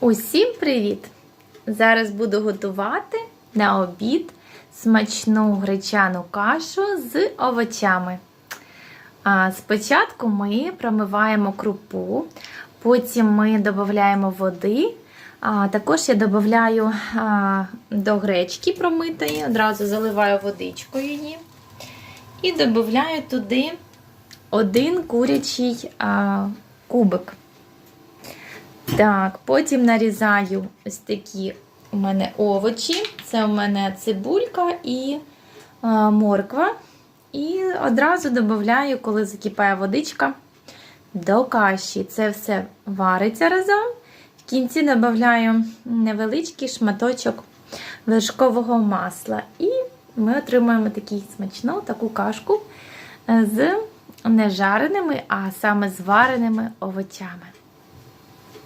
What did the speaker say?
Усім привіт! Зараз буду готувати на обід смачну гречану кашу з овочами. Спочатку ми промиваємо крупу, потім ми додаємо води. Також я додаю до гречки промитої, одразу заливаю водичкою її. І додаю туди один курячий кубик. Так, потім нарізаю ось такі у мене овочі. Це у мене цибулька і а, морква. І одразу додаю, коли закипає водичка, до каші. Це все вариться разом. В кінці додаю невеличкий шматочок вершкового масла. І ми отримуємо таку смачну таку кашку з не жареними, а саме звареними овочами.